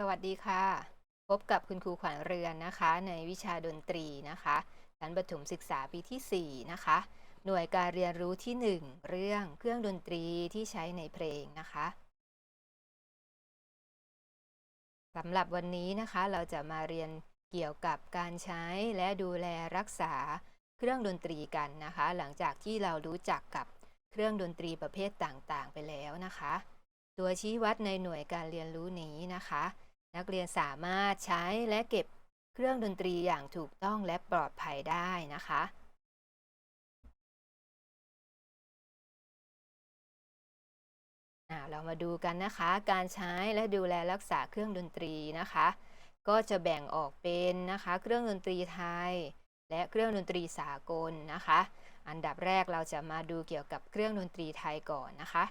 สวัสดีค่ะ พบกับคุณครูขวัญเรือนนะคะ ในวิชาดนตรีนะคะชั้นประถมศึกษาปีที่ 4 นะคะ หน่วยการเรียนรู้ที่ 1 เรื่องเครื่องดนตรีที่ใช้ในเพลงนะคะสำหรับวันนี้นะคะเราจะมาเรียนเกี่ยวกับการใช้และดูแลรักษาเครื่องดนตรีกันนะคะ หลังจากที่เรารู้จักกับเครื่องดนตรีประเภทต่างๆ ไปแล้วนะคะ ตัวชี้วัดในหน่วยการเรียนรู้นี้นะคะ นักเรียนสามารถใช้และเก็บเครื่องดนตรีอย่างถูกต้องและปลอดภัยได้นะคะ เรามาดูกันนะคะ การใช้และดูแลรักษาเครื่องดนตรีนะคะ ก็จะแบ่งออกเป็นนะคะ เครื่องดนตรีไทย และเครื่องดนตรีสากลนะคะ อันดับแรกเราจะมาดูเกี่ยวกับเครื่องดนตรีไทยก่อนนะคะ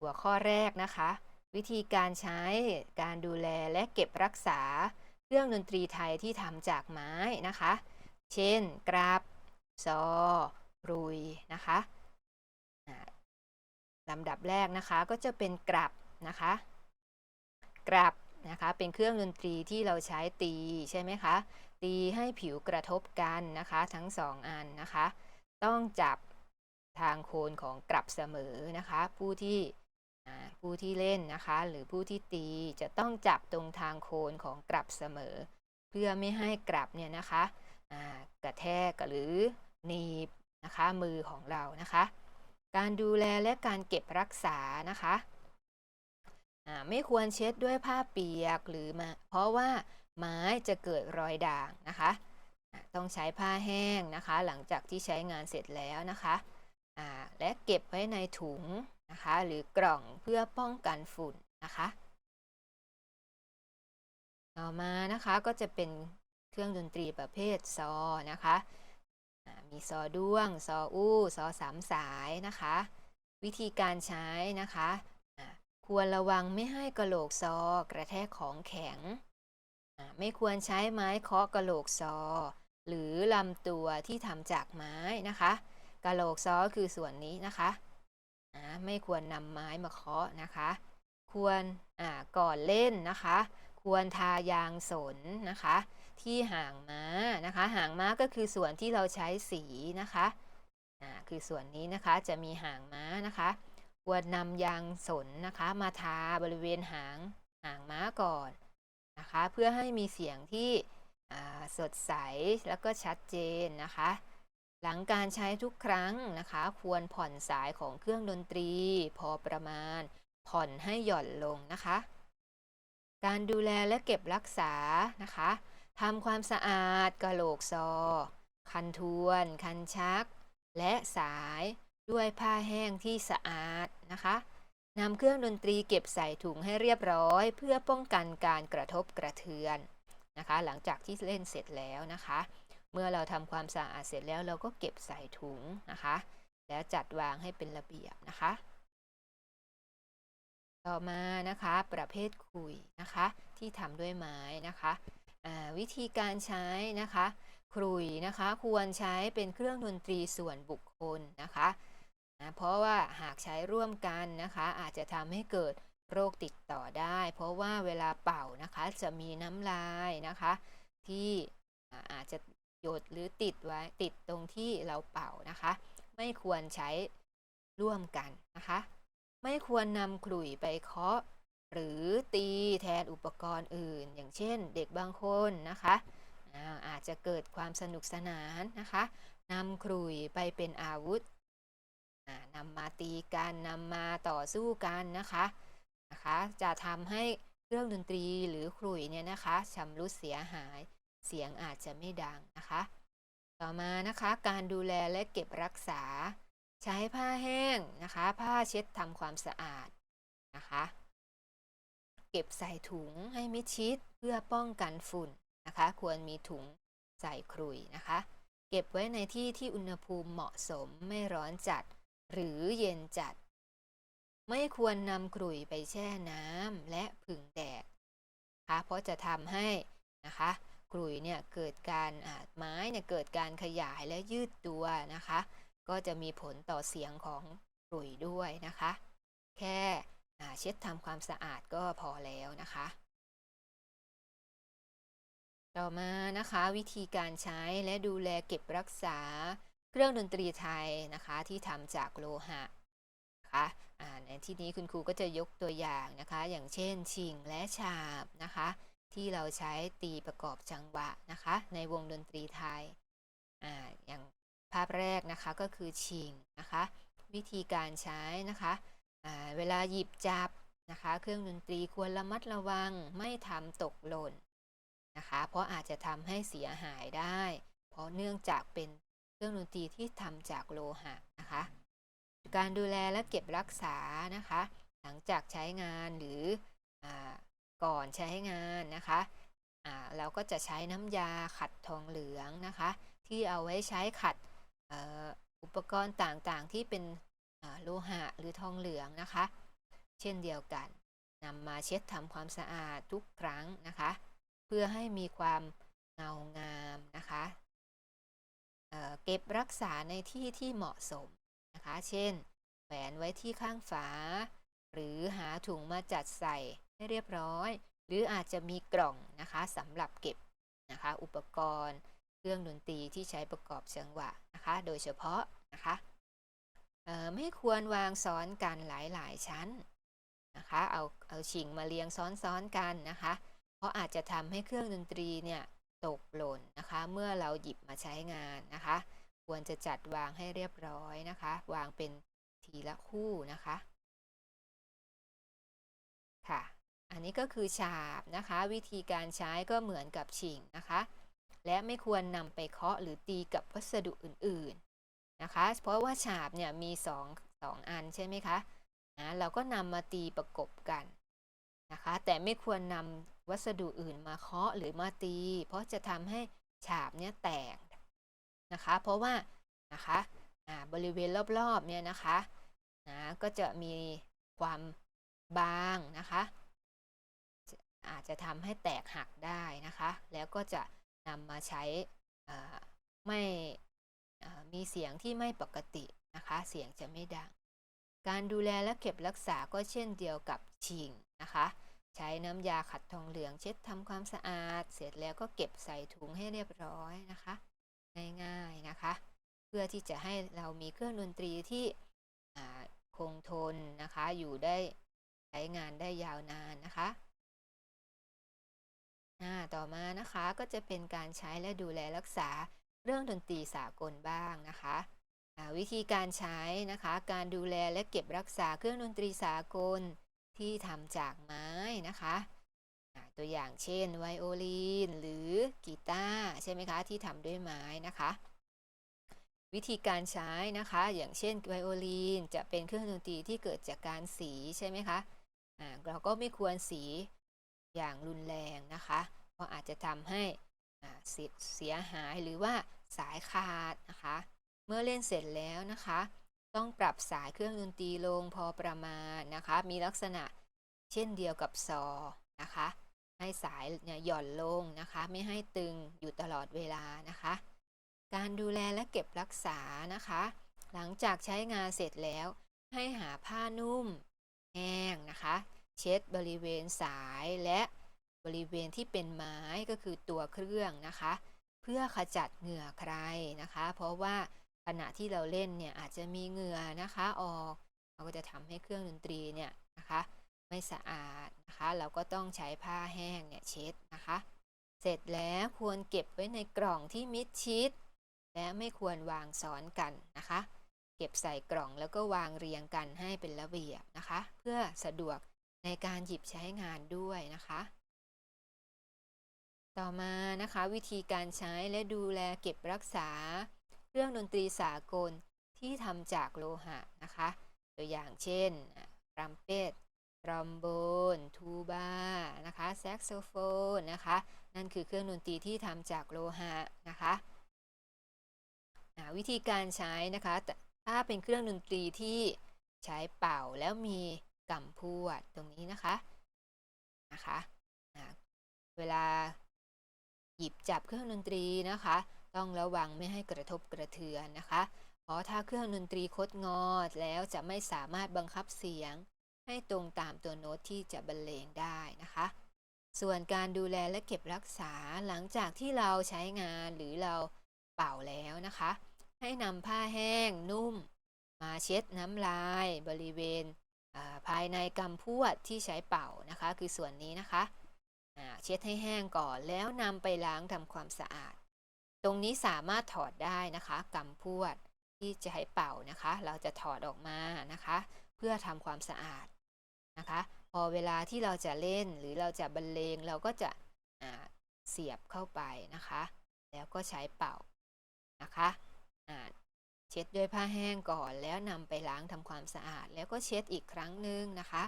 หัวข้อแรกนะคะ วิธีการใช้การดูแลและเก็บรักษาเครื่องดนตรีไทยที่ทำจากไม้นะคะ เช่น กราบซอรุยนะคะลำดับแรกนะคะก็จะเป็นกรับนะคะ กรับนะคะเป็นเครื่องดนตรีที่เราใช้ตีใช่ไหมคะ ตีให้ผิวกระทบกันนะคะทั้งสองอันนะคะ ต้องจับทางโคนของกลับเสมอนะคะ ผู้ที่ ผู้ที่เล่นนะคะ หรือผู้ที่ตีจะต้องจับตรงทางโคนของกลับเสมอ เพื่อไม่ให้กลับเนี่ยนะคะกระแทกหรือหนีบนะคะมือของเรานะคะ การดูแลและการเก็บรักษานะคะไม่ควรเช็ดด้วยผ้าเปียกหรือมาเพราะว่าไม้จะเกิดรอยด่างนะคะ ต้องใช้ผ้าแห้งนะคะ หลังจากที่ใช้งานเสร็จแล้วนะคะและเก็บไว้ในถุง นะคะ หรือกล่องเพื่อป้องกันฝุ่นนะคะ ต่อมานะคะก็จะเป็นเครื่องดนตรีประเภทซอนะคะมีซอด้วง ซออู้ซอสามสายนะคะ วิธีการใช้นะคะควรระวังไม่ให้กระโหลกซอกระแทกของแข็ง ไม่ควรใช้ไม้เคาะกระโหลกซอ หรือลำตัวที่ทำจากไม้นะคะ กระโหลกซอคือส่วนนี้นะคะ อ่าไม่ควรนำไม้มาเคาะนะคะ ควรก่อนเล่นนะคะ ควรทายางสนนะคะ ที่หางม้านะคะ หางม้าก็คือส่วนที่เราใช้สีนะคะคือส่วนนี้นะคะจะมีหางม้านะคะ ควรนำยางสนนะคะ มาทาบริเวณหางหางม้าก่อนนะคะ เพื่อให้มีเสียงที่สดใสแล้วก็ชัดเจนนะคะ หลังการใช้ทุกครั้งนะคะ ควรผ่อนสายของเครื่องดนตรี พอประมาณ ผ่อนให้หย่อนลงนะคะ การดูแลและเก็บรักษานะคะทำความสะอาดกระโหลกซอ คันทวน คันชัก และสายด้วยผ้าแห้งที่สะอาดนะคะนำเครื่องดนตรีเก็บใส่ถุงให้เรียบร้อย เพื่อป้องกันการกระทบกระเทือนนะคะ หลังจากที่เล่นเสร็จแล้วนะคะ เมื่อเราทำความสะอาดเสร็จแล้วเราก็เก็บใส่ถุงนะคะ แล้วจัดวางให้เป็นระเบียบนะคะ ต่อมานะคะ ประเภทขุยนะคะ ที่ทำด้วยไม้นะคะวิธีการใช้นะคะขลุยนะคะควรใช้เป็นเครื่องดนตรีส่วนบุคคลนะคะอ่าเพราะว่าหากใช้ร่วมกันนะคะ อาจจะทำให้เกิดโรคติดต่อได้ เพราะว่าเวลาเป่านะคะจะมีน้ำลายนะคะ ที่อาจจะ หยดหรือติดไว้ติดตรงที่เราเป่านะคะ ไม่ควรใช้ร่วมกันนะคะ ไม่ควรนำขลุ่ยไปเคาะ หรือตีแทนอุปกรณ์อื่น อย่างเช่น เด็กบางคนนะคะอาอาจจะเกิดความสนุกสนานนะคะนำขลุ่ยไปเป็นอาวุธนำมาตีกันนำมาต่อสู้กันนะคะนะคะ จะทำให้เครื่องดนตรีหรือขลุ่ยเนี่ยนะคะชำรุดเสียหาย เสียงอาจจะไม่ดังนะคะ ต่อมานะคะ การดูแลและเก็บรักษา ใช้ผ้าแห้งนะคะ ผ้าเช็ดทำความสะอาดนะคะ เก็บใส่ถุงให้มิดชิดเพื่อป้องกันฝุ่นนะคะ ควรมีถุงใส่ครุยนะคะ เก็บไว้ในที่ที่อุณหภูมิเหมาะสมไม่ร้อนจัด หรือเย็นจัด ไม่ควรนำกลุ่ยไปแช่น้ำและผึ่งแดดนะคะเพราะจะทำให้นะคะ กลุ่ยเนี่ยเกิดการอ่าไม้เนี่ยเกิดการขยายและยืดตัวนะคะ ก็จะมีผลต่อเสียงของกลุ่ยด้วยนะคะ แค่อ่าเช็ดทำความสะอาดก็พอแล้วนะคะ ต่อมานะคะวิธีการใช้และดูแลเก็บรักษาเครื่องดนตรีไทยนะคะที่ทำจากโลหะคะอ่าในที่นี้คุณครูก็จะยกตัวอย่างนะคะ อย่างเช่น ชิงและฉาบนะคะ ที่เราใช้ตีประกอบจังหวะนะคะ ในวงดนตรีไทยอ่าอย่างภาพแรกนะคะก็คือชิงนะคะ วิธีการใช้นะคะอ่าเวลาหยิบจับนะคะ เครื่องดนตรีควรระมัดระวังไม่ทำตกหล่นนะคะ เพราะอาจจะทำให้เสียหายได้ เพราะเนื่องจากเป็นเครื่องดนตรีที่ทำจากโลหะนะคะ การดูแลและเก็บรักษานะคะ หลังจากใช้งานหรืออา ก่อนใช้งานนะคะอ่าเราก็จะใช้น้ำยาขัดทองเหลืองนะคะ ที่เอาไว้ใช้ขัดออุปกรณ์ต่างๆ ที่เป็นโลหะหรือทองเหลืองนะคะ เช่นเดียวกันนำมาเช็ดทำความสะอาดทุกครั้งนะคะ เพื่อให้มีความเงางามนะคะเเก็บรักษาในที่ที่เหมาะสมนะคะ เช่นแขวนไว้ที่ข้างฝา หรือหาถุงมาจัดใส่ ให้เรียบร้อย หรืออาจจะมีกล่องนะคะสำหรับเก็บนะคะ อุปกรณ์ เครื่องดนตรีที่ใช้ประกอบจังหวะนะคะ โดยเฉพาะนะคะไม่ควรวางซ้อนกันหลายๆชั้นนะคะ เอาเอาชิงมาเรียงซ้อนๆกันนะคะ เพราะอาจจะทำให้เครื่องดนตรีเนี่ยตกหล่นนะคะ เมื่อเราหยิบมาใช้งานนะคะ ควรจะจัดวางให้เรียบร้อยนะคะ วางเป็นทีละคู่นะคะ ค่ะ อันนี้ก็คือฉาบนะคะ วิธีการใช้ก็เหมือนกับฉิงนะคะ และไม่ควรนำไปเคาะหรือตีกับวัสดุอื่นๆนะคะ เพราะว่าฉาบเนี่ยมีสองสองอันใช่ไหมคะนะเราก็นำมาตีประกบกันนะคะ แต่ไม่ควรนำวัสดุอื่นมาเคาะหรือมาตี เพราะจะทำให้ฉาบเนี่ยแตกนะคะ เพราะว่านะคะบริเวณรอบๆเนี่ยนะคะนะก็จะมีความบางนะคะ อาจจะทำให้แตกหักได้นะคะ แล้วก็จะนำมาใช้ไม่มีเสียงที่ไม่ปกตินะคะ เสียงจะไม่ดัง การดูแลและเก็บรักษาก็เช่นเดียวกับชิงนะคะ ใช้น้ำยาขัดทองเหลืองเช็ดทำความสะอาด เสร็จแล้วก็เก็บใส่ถุงให้เรียบร้อยนะคะ ง่ายๆนะคะ เพื่อที่จะให้เรามีเครื่องดนตรีที่คงทนนะคะ อยู่ได้ใช้งานได้ยาวนานนะคะ ต่อมานะคะก็จะเป็นการใช้และดูแลรักษาเรื่องดนตรีสากลบ้างนะคะวิธีการใช้นะคะการดูแลและเก็บรักษาเครื่องดนตรีสากลที่ทำจากไม้นะคะตัวอย่างเช่นไวโอลินหรือกีตาร์ใช่ไหมคะที่ทำด้วยไม้นะคะ วิธีการใช้นะคะอย่างเช่นไวโอลินจะเป็นเครื่องดนตรีที่เกิดจากการสีใช่ไหมคะอ่าเราก็ไม่ควรสี อย่างรุนแรงนะคะเพราะอาจจะทำให้เสียเสียหายหรือว่าสายขาดนะคะ เมื่อเล่นเสร็จแล้วนะคะ ต้องปรับสายเครื่องดนตรีลงพอประมาณนะคะ มีลักษณะเช่นเดียวกับซอนะคะ ให้สายเนี่ยหย่อนลงนะคะ ไม่ให้ตึงอยู่ตลอดเวลานะคะ การดูแลและเก็บรักษานะคะ หลังจากใช้งานเสร็จแล้ว ให้หาผ้านุ่ม แห้งนะคะ เช็ดบริเวณสายและบริเวณที่เป็นไม้ก็คือตัวเครื่องนะคะ เพื่อขจัดเหงื่อใครนะคะ เพราะว่าขณะที่เราเล่นเนี่ยอาจจะมีเหงื่อนะคะออกเราก็จะทำให้เครื่องดนตรีเนี่ยนะคะ ไม่สะอาดนะคะ เราก็ต้องใช้ผ้าแห้งเนี่ยเช็ดนะคะ เสร็จแล้วควรเก็บไว้ในกล่องที่มิดชิด และไม่ควรวางซ้อนกันนะคะ เก็บใส่กล่องแล้วก็วางเรียงกันให้เป็นระเบียบนะคะ เพื่อสะดวก ในการหยิบใช้งานด้วยนะคะ ต่อมานะคะวิธีการใช้และดูแลเก็บรักษา เครื่องดนตรีสากลที่ทำจากโลหะนะคะ ตัวอย่างเช่นรัมเป็ดทรอมโบน ทูบา นะคะ แซกโซโฟน นะคะ นั่นคือเครื่องดนตรีที่ทำจากโลหะนะคะวิธีการใช้นะคะ ถ้าเป็นเครื่องดนตรีที่ใช้เป่าแล้วมี กำพวดตรงนี้นะคะนะคะเวลาหยิบจับเครื่องดนตรีนะคะ ต้องระวังไม่ให้กระทบกระเทือนนะคะ เพราะถ้าเครื่องดนตรีคดงอแล้วจะไม่สามารถบังคับเสียง ให้ตรงตามตัวโน้ตที่จะบรรเลงได้นะคะ ส่วนการดูแลและเก็บรักษาหลังจากที่เราใช้งานหรือเราเป่าแล้วนะคะ ให้นำผ้าแห้งนุ่ม มาเช็ดน้ำลายบริเวณ ภายในกำพวดที่ใช้เป่านะคะ คือส่วนนี้นะคะเช็ดให้แห้งก่อนแล้วนำไปล้างทำความสะอาด ตรงนี้สามารถถอดได้นะคะกำพวดที่จะให้เป่านะคะ เราจะถอดออกมานะคะ เพื่อทำความสะอาดนะคะ พอเวลาที่เราจะเล่นหรือเราจะบรรเลงเราก็จะเสียบเข้าไปนะคะ แล้วก็ใช้เป่านะคะ เช็ดด้วยผ้าแห้งก่อน แล้วนำไปล้างทำความสะอาด แล้วก็เช็ดอีกครั้งหนึ่งนะคะ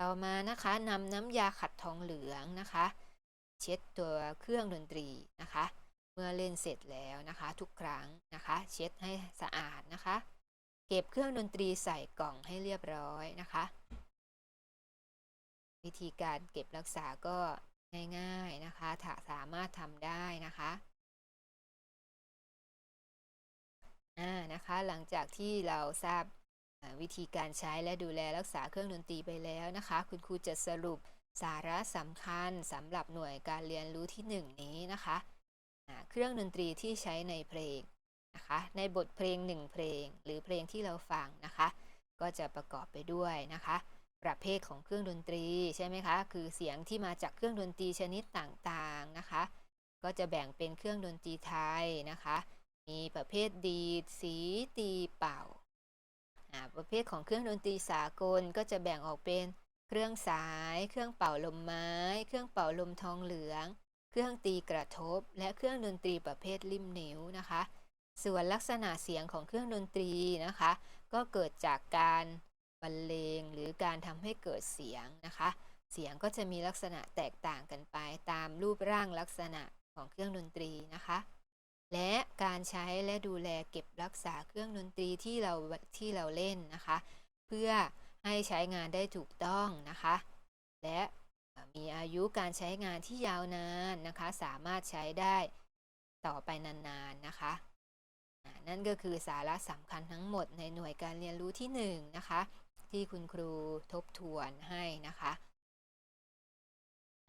ต่อมานะคะนำน้ำยาขัดทองเหลืองนะคะ เช็ดตัวเครื่องดนตรีนะคะ เมื่อเล่นเสร็จแล้วนะคะ ทุกครั้งนะคะ เช็ดให้สะอาดนะคะ เก็บเครื่องดนตรีใส่กล่องให้เรียบร้อยนะคะ วิธีการเก็บรักษาก็ง่ายๆนะคะถ้าสามารถทำได้นะคะ หลังจากที่เราทราบวิธีการใช้และดูแลรักษาเครื่องดนตรีไปแล้วนะคะ คุณครูจะสรุปสาระสำคัญสำหรับหน่วยการเรียนรู้ที่ 1 นี้นะคะ เครื่องดนตรีที่ใช้ในเพลงนะคะ ในบทเพลง 1 เพลง หรือเพลงที่เราฟังนะคะ ก็จะประกอบไปด้วยนะคะ ประเภทของเครื่องดนตรีใช่ไหมคะ คือเสียงที่มาจากเครื่องดนตรีชนิดต่างๆนะคะ ก็จะแบ่งเป็นเครื่องดนตรีไทยนะคะ มีประเภทดีดสีตีเป่า ประเภทของเครื่องดนตรีสากลก็จะแบ่งออกเป็นเครื่องสาย เครื่องเป่าลมไม้ เครื่องเป่าลมทองเหลือง เครื่องตีกระทบ และเครื่องดนตรีประเภทริมนิ้วนะคะ ส่วนลักษณะเสียงของเครื่องดนตรีนะคะ ก็เกิดจากการบรรเลงหรือการทำให้เกิดเสียงนะคะ เสียงก็จะมีลักษณะแตกต่างกันไปตามรูปร่างลักษณะของเครื่องดนตรีนะคะ และการใช้และดูแลเก็บรักษาเครื่องดนตรีที่เราที่เราเล่นนะคะ เพื่อให้ใช้งานได้ถูกต้องนะคะ และมีอายุการใช้งานที่ยาวนานนะคะ สามารถใช้ได้ต่อไปนานๆนะคะนั่นก็คือสาระสำคัญทั้งหมดในหน่วยการเรียนรู้ที่1นงนะคะที่คุณครูทบทวนให้นะคะ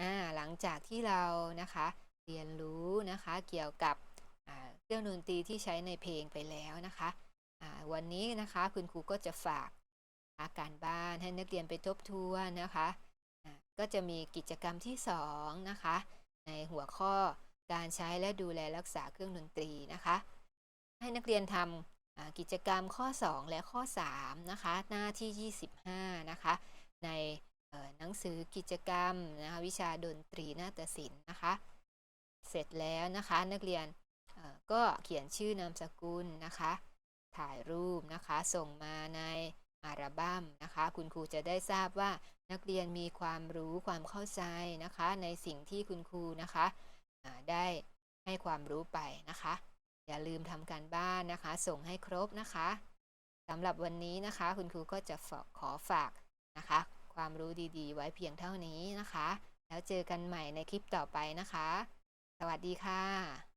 อ่าหลังจากที่เรานะคะเรียนรู้นะคะเกี่ยวกับ เครื่องดนตรีที่ใช้ในเพลงไปแล้วนะคะวันนี้นะคะคุณครูก็จะฝากอาการบ้านให้นักเรียนไปทบทวนนะคะก็จะมีกิจกรรมที่2นะคะในหัวข้อการใช้และดูแลรักษาเครื่องดนตรีนะคะ ให้นักเรียนทำกิจกรรมข้อ 2 และข้อ3นะคะหน้าที่ 25นะคะในหนังสือกิจกรรมนะคะวิชาดนตรีนาฏศิลป์นะคะ เสร็จแล้วนะคะนักเรียน ก็เขียนชื่อนามสกุลนะคะ ถ่ายรูปนะคะ ส่งมาในอัลบั้มนะคะ คุณครูจะได้ทราบว่านักเรียนมีความรู้ความเข้าใจนะคะ ในสิ่งที่คุณครูนะคะได้ให้ความรู้ไปนะคะ อย่าลืมทำการบ้านนะคะ ส่งให้ครบนะคะสำหรับวันนี้นะคะ คุณครูก็จะขอฝากนะคะ ความรู้ดีๆ ไว้เพียงเท่านี้นะคะ แล้วเจอกันใหม่ในคลิปต่อไปนะคะ สวัสดีค่ะ